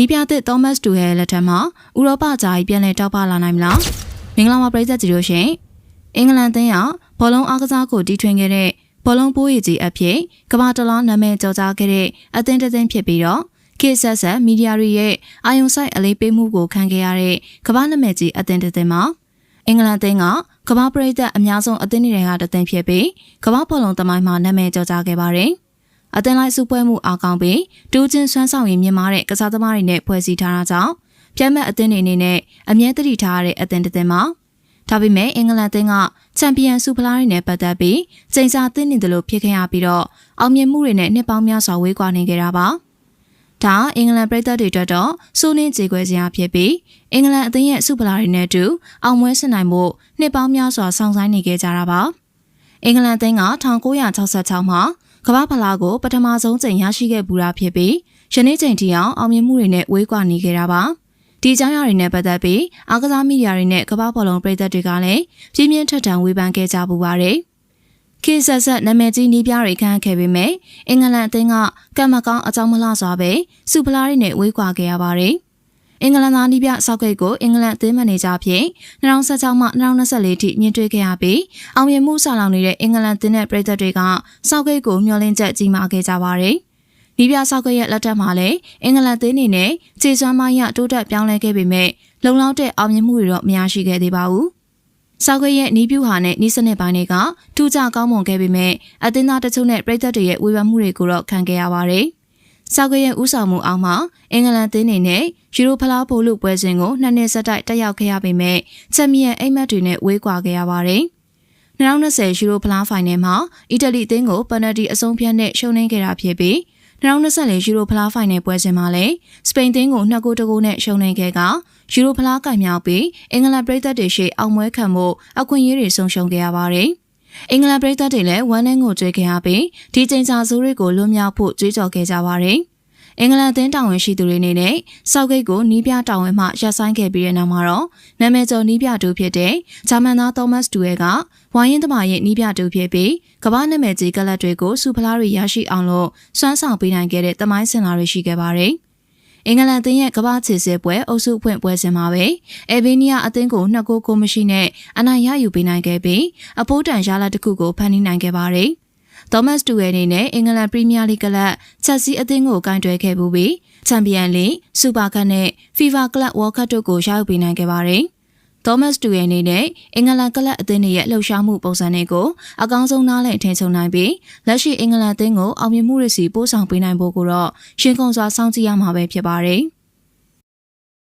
နီးပြသစ် Thomas Tuchel ရဲ့လက်ထက်မှာဥရောပဂျာကြီးပြန်လည်တောက်ပလာနိုင်မလားမင်္ဂလာပါပရိသတ်ကြီးတို့ရှင်အင်္ဂလန်သင်းကဘောလုံးအားကစားကိုတီထွင်ခဲ့တဲ့ဘောလုံးပိုးရည်ကြီးအဖြစ်ကမ္ဘာတလားနာမည်ကျော်ကြားခဲ့တဲ့အသင်းတစ်သင်းဖြစ်ပြီးတော့ခေတ်ဆက်ဆက်မီဒီယာတွေရဲ့အာယုံဆိုင်အလေးပေးမှုကိုခံခဲ့ရတဲ့ကမ္ဘာနာမည်ကြီးအသင်းတစ်သင်းမှာအင်္ဂလန်သင်းကကမ္ဘာပရိသတ်အများဆုံးအသင်းတွေကတစ်သင်းဖြစ်ပြီးကမ္ဘာဘောလုံးသမိုင်းမှာနာမည်ကျော်ကြားခဲ့ပါတယ်။ အသင်းလိုက်စုပွဲမှုအားကောင်းပြီးတူးချင်းဆွမ်းဆောင်ရည်မြင့်မားတဲ့ကစားသမားတွေနဲ့ဖွဲ့စည်းထားတာကြောင့်ပြတ်မဲ့အသင်းတွေအနေနဲ့အမြဲတမ်းထားရတဲ့အသင်းတစ်သင်းမှာဒါပေမဲ့အင်္ဂလန်သင်းကချန်ပီယံဆုဖလားတွေနဲ့ပတ်သက်ပြီးစိန်စာသင်းနေတယ်လို့ဖြစ်ခဲ့ရပြီးတော့အောင်မြင်မှုတွေနဲ့နှစ်ပေါင်းများစွာဝေးကွာနေကြတာပါ။ဒါအင်္ဂလန်ပြည်သက်တွေအတွက်တော့စိုးနှင်းကြေခွဲစရာဖြစ်ပြီးအင်္ဂလန်အသင်းရဲ့ဆုဖလားတွေနဲ့အတူအောင်ပွဲဆင်နိုင်မှုနှစ်ပေါင်းများစွာဆောင်ဆိုင်နေကြကြတာပါ။အင်္ဂလန်အသင်းက1966မှာ ကမ္ဘာဖလားကိုပထမဆုံးကြိမ်ရရှိခဲ့ပူတာဖြစ်ပြီးယနေ့ချိန်ထိအောင်အောင်မြင်မှုတွေနဲ့ဝေးကွာနေကြတာပါ။ဒီအကြောင်းအရာတွေနဲ့ပတ်သက်ပြီးအားကစားမီဒီယာတွေနဲ့ကမ္ဘာဘောလုံးပြည်သက်တွေကလည်းပြင်းပြင်းထန်ထန်ဝေဖန်ခဲ့ကြပူပါတယ်။ခေတ်ဆက်ဆက်နာမည်ကြီးနီးပြားတွေခန့်ခဲ့ပေမဲ့အင်္ဂလန်အသင်းကကံမကောင်းအကြောင်းမလှစွာပဲစူပလာတွေနဲ့ဝေးကွာခဲ့ရပါတယ်။ အင်္ဂလန်သားနီးပြဆောက်ကိတ်ကိုအင်္ဂလန်အသင်းမန်နေဂျာဖြစ်2016မှ2024ထိမြင့်တွေ့ခဲ့ရပြီးအောင်မြင်မှုဆောင်လောင်နေတဲ့အင်္ဂလန်သင်းနဲ့ပြည်သက်တွေကဆောက်ကိတ်ကိုမျှော်လင့်ချက်ကြီးမားခဲ့ကြပါတယ်။နီးပြဆောက်ကရဲ့လက်ထက်မှာလည်းအင်္ဂလန်သင်းအနေနဲ့ခြေစွမ်းမရတိုးတက်ပြောင်းလဲခဲ့ပေမဲ့လုံလောက်တဲ့အောင်မြင်မှုတွေတော့မရရှိခဲ့သေးပါဘူး။ဆောက်ကရဲ့နီးပြူဟာနဲ့နီးစနစ်ပိုင်းတွေကထူးခြားကောင်းမွန်ခဲ့ပေမဲ့အသင်းသားတချို့နဲ့ပြည်သက်တွေရဲ့ဝေဖန်မှုတွေကိုတော့ခံခဲ့ရပါတယ်။ ဆောက်ကရဲ့ဥဆောင်မှုအောက်မှာအင်္ဂလန်သင်းအနေနဲ့ယူရိုဖလားပိုလူပွဲစဉ်ကိုနှစ်နှစ်ဆက်တိုက်တက်ရောက်ခဲ့ရပေမဲ့ချန်ပီယံအိမ်မက်တွေနဲ့ဝေးကွာခဲ့ရပါတယ်။2020ယူရိုဖလားဖိုင်နယ်မှာအီတလီအသင်းကိုပယ်နယ်တီအဆုံးဖြတ်နဲ့ရှုံးနိမ့်ခဲ့တာဖြစ်ပြီး2024ယူရိုဖလားဖိုင်နယ်ပွဲစဉ်မှာလည်းစပိန်သင်းကို2ဂိုးတဂိုးနဲ့ရှုံးနိမ့်ခဲ့ကယူရိုဖလားကင်မြောက်ပြီးအင်္ဂလန်ပြည်သက်တွေရှိအောင်ပွဲခံမှုအခွင့်အရေးတွေဆုံးရှုံးခဲ့ရပါတယ်။ အင်္ဂလန်ပြည်သက်တွေလည်းဝမ်းနည်းငိုကြွေးခဲ့ရပြီးဒီချိန်စာစိုးတွေကိုလွတ်မြောက်ဖို့ကြွေးကြော်ခဲ့ကြပါတယ်။အင်္ဂလန်အသင်းတာဝန်ရှိသူတွေအနေနဲ့စောက်ဂိတ်ကိုနီးပြတာဝန်မှရပ်ဆိုင်းခဲ့ပြီးတဲ့နောက်မှာတော့နာမည်ကျော်နီးပြတူဖြစ်တဲ့ဂျာမန်သားသောမတ်ဒူရဲကဝိုင်းရင်သမားရဲ့နီးပြတူဖြစ်ပြီးကမ္ဘာနာမည်ကြီးကလပ်တွေကိုစူဖလားတွေရရှိအောင်လို့စွမ်းဆောင်ပေးနိုင်ခဲ့တဲ့တမိုင်းစင်လာတွေရှိခဲ့ပါတယ်။ အင်္ဂလန်အသင်းရဲ့ကမ္ဘာခြေစစ်ပွဲအုပ်စုဖွင့်ပွဲစဉ်မှာပဲအေဗီးနီးယားအသင်းကိုနှစ်ဂိုးကိုမရှိနဲ့အနိုင်ရယူပေးနိုင်ခဲ့ပြီးအပိုးတန်ရလာတစ်ခုကိုဖန်တီးနိုင်ခဲ့ပါတယ်။သောမတ်တူရဲ့အနေနဲ့အင်္ဂလန်ပရီးမီးယားလိကလပ်ချက်စီအသင်းကိုကင်တွယ်ခဲ့ပူပြီးချန်ပီယံလိစူပါကပ်နဲ့ဖီဖာကလပ်ဝေါ်ကပ်တို့ကိုရယူပေးနိုင်ခဲ့ပါတယ်။ သောမတ်တူရဲ့အနေနဲ့အင်္ဂလန်ကလပ်အသင်းရဲ့လှုပ်ရှားမှုပုံစံတွေကိုအကောင်းဆုံးနားလည်ထင်ဆုံးနိုင်ပြီးလက်ရှိအင်္ဂလန်အသင်းကိုအောင်မြင်မှုတွေစီပို့ဆောင်ပေးနိုင်ဖို့ကိုတော့ရှင်းကုန်စွာစောင့်ကြည့်ရမှာပဲဖြစ်ပါတယ်။